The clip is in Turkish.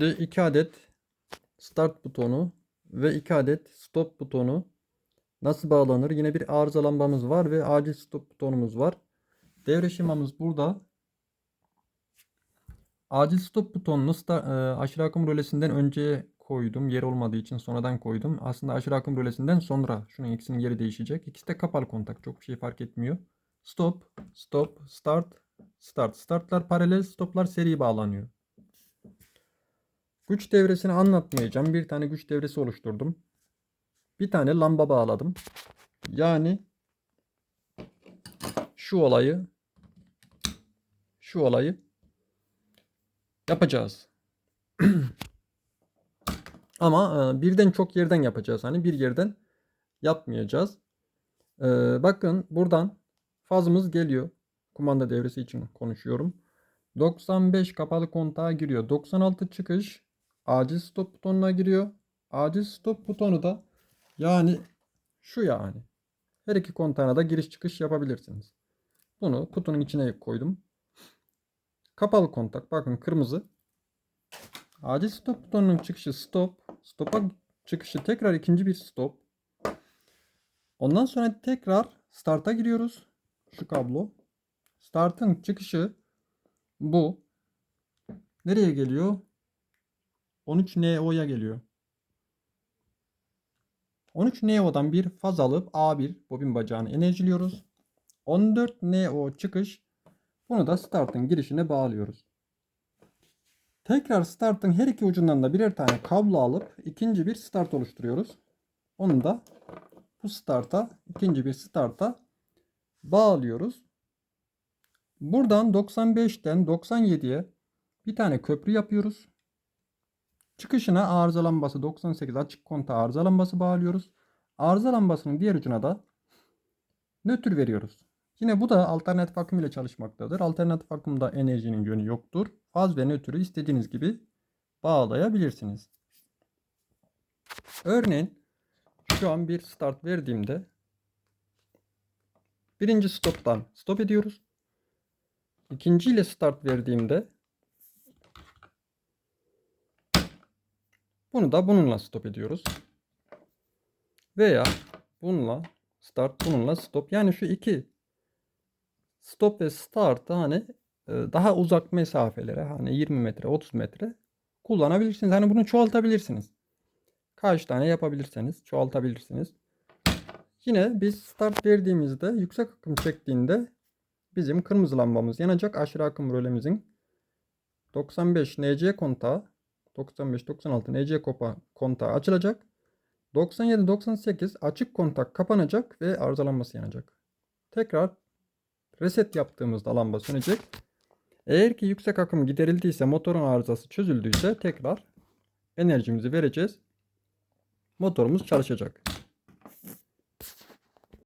Şimdi 2 adet start butonu ve 2 adet stop butonu nasıl bağlanır? Yine bir arıza lambamız var ve acil stop butonumuz var. Devre şemamız burada. Acil stop butonunu e, aşırı akım rölesinden önce koydum. Yer olmadığı için sonradan koydum. Aslında aşırı akım rölesinden sonra şunun ikisinin yeri değişecek. İkisi de kapalı kontak. Çok bir şey fark etmiyor. Stop, stop, start, start. Startlar paralel, stoplar seri bağlanıyor. Güç devresini anlatmayacağım. Bir tane güç devresi oluşturdum. Bir tane lamba bağladım. Yani şu olayı şu olayı yapacağız. Ama e, birden çok yerden yapacağız. Hani bir yerden yapmayacağız. E, bakın buradan fazımız geliyor. Kumanda devresi için konuşuyorum. 95 kapalı kontağa giriyor. 96 çıkış acil stop butonuna giriyor. Acil stop butonu da yani şu yani. Her iki kontağına da giriş çıkış yapabilirsiniz. Bunu kutunun içine koydum. Kapalı kontak. Bakın kırmızı. Acil stop butonunun çıkışı stop. Stop'a çıkışı tekrar ikinci bir stop. Ondan sonra tekrar start'a giriyoruz. Şu kablo. Start'ın çıkışı bu. Nereye geliyor? 13NO'ya geliyor. 13NO'dan bir faz alıp A1 bobin bacağını enerjiliyoruz. 14NO çıkış. Bunu da startın girişine bağlıyoruz. Tekrar startın her iki ucundan da birer tane kablo alıp ikinci bir start oluşturuyoruz. Onu da bu starta ikinci bir starta bağlıyoruz. Buradan 95'ten 97'ye bir tane köprü yapıyoruz. Çıkışına arıza lambası 98 açık kontağı arıza lambası bağlıyoruz. Arıza lambasının diğer ucuna da nötr veriyoruz. Yine bu da alternatif akım ile çalışmaktadır. Alternatif akımda enerjinin yönü yoktur. Faz ve nötrü istediğiniz gibi bağlayabilirsiniz. Örneğin şu an bir start verdiğimde birinci stoptan stop ediyoruz. İkinci ile start verdiğimde bunu da bununla stop ediyoruz. Veya bununla start bununla stop. Yani şu iki stop ve start'ı hani e, daha uzak mesafelere hani 20 metre 30 metre kullanabilirsiniz. Hani bunu çoğaltabilirsiniz. Kaç tane yapabilirseniz çoğaltabilirsiniz. Yine biz start verdiğimizde yüksek akım çektiğinde bizim kırmızı lambamız yanacak. Aşırı akım rölemizin 95 NC kontağı 95-96 NC kopa kontağı açılacak. 97-98 açık kontak kapanacak ve arızalanması yanacak. Tekrar reset yaptığımızda lamba sönecek. Eğer ki yüksek akım giderildiyse motorun arızası çözüldüyse tekrar enerjimizi vereceğiz. Motorumuz çalışacak.